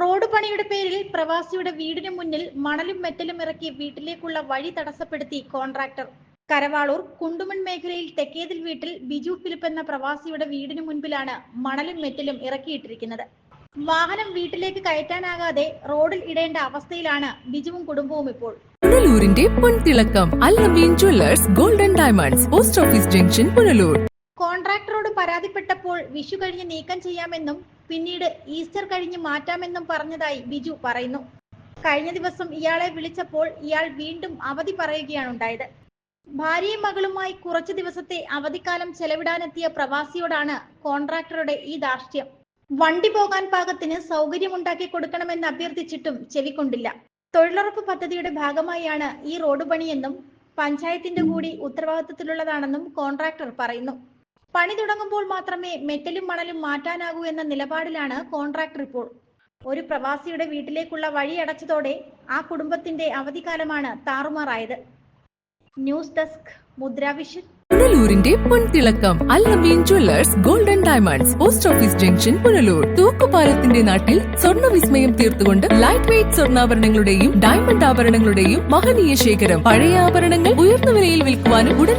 Road പണിയുടെ പേരിൽ പ്രവാസിയുടെ വീടിന് മുന്നിൽ മണലും മെറ്റലും ഇറക്കി വീട്ടിലേക്കുള്ള വഴി തടസ്സപ്പെടുത്തി കോൺട്രാക്ടർ. കരവാളൂർ കുണ്ടുമൺ മേഖലയിൽ തെക്കേതിൽ വീട്ടിൽ ബിജു ഫിലിപ്പ് എന്ന പ്രവാസിയുടെ വീടിന് മുൻപിലാണ് മണലും മെറ്റലും ഇറക്കിയിട്ടിരിക്കുന്നത്. വാഹനം വീട്ടിലേക്ക് കയറ്റാനാകാതെ റോഡിൽ ഇടേണ്ട അവസ്ഥയിലാണ് ബിജുവും കുടുംബവും ഇപ്പോൾ. പുനലൂരിന്റെ പൊൻതിളക്കം Allameen jewellers golden diamonds post office junction Punalur. കോൺട്രാക്ടറോട് പരാതിപ്പെട്ടപ്പോൾ വിഷു കഴിഞ്ഞ് നീക്കം ചെയ്യാമെന്നും പിന്നീട് ഈസ്റ്റർ കഴിഞ്ഞ് മാറ്റാമെന്നും പറഞ്ഞതായി ബിജു പറയുന്നു. കഴിഞ്ഞ ദിവസം ഇയാളെ വിളിച്ചപ്പോൾ ഇയാൾ വീണ്ടും അവധി പറയുകയാണ് ഉണ്ടായത് ഭാര്യയും മകളുമായി കുറച്ചു ദിവസത്തെ അവധിക്കാലം ചെലവിടാനെത്തിയ പ്രവാസിയോടാണ് കോൺട്രാക്ടറുടെ ഈ ധാർഷ്ട്യം. വണ്ടി പോകാൻ പാകത്തിന് സൗകര്യമുണ്ടാക്കി കൊടുക്കണമെന്ന് അഭ്യർത്ഥിച്ചിട്ടും ചെവിക്കൊണ്ടില്ല. തൊഴിലുറപ്പ് പദ്ധതിയുടെ ഭാഗമായാണ് ഈ റോഡ് പണിയെന്നും പഞ്ചായത്തിന്റെ കൂടി ഉത്തരവാദിത്തത്തിലുള്ളതാണെന്നും കോൺട്രാക്ടർ പറയുന്നു. പണി തുടങ്ങുമ്പോൾ മാത്രമേ മെറ്റലും മണലും മാറ്റാനാകൂ എന്ന നിലപാടിലാണ് കോൺട്രാക്ടർ ഇപ്പോൾ ഒരു പ്രവാസിയുടെ വീട്ടിലേക്കുള്ള വഴി അടച്ചതോടെ ആ കുടുംബത്തിന്റെ അവധിക്കാലമാണ് താറുമാറായത്. ന്യൂസ് ഡെസ്ക് മുദ്രാവിഷൻ പുനലൂരിന്റെ പൊൻതിളക്കം Allameen jewellers golden diamonds post office junction Punalur. തൂക്കുപാലത്തിന്റെ നാട്ടിൽ സ്വർണ വിസ്മയം തീർത്തുകൊണ്ട് ലൈറ്റ് വെയിറ്റ് സ്വർണാഭരണങ്ങളുടെയും ഡയമണ്ട് ആഭരണങ്ങളുടെയും മഹനീയ ശേഖരം. പഴയ ആഭരണങ്ങൾ ഉയർന്ന വിലയിൽ വിൽക്കുവാനും ഉടൻ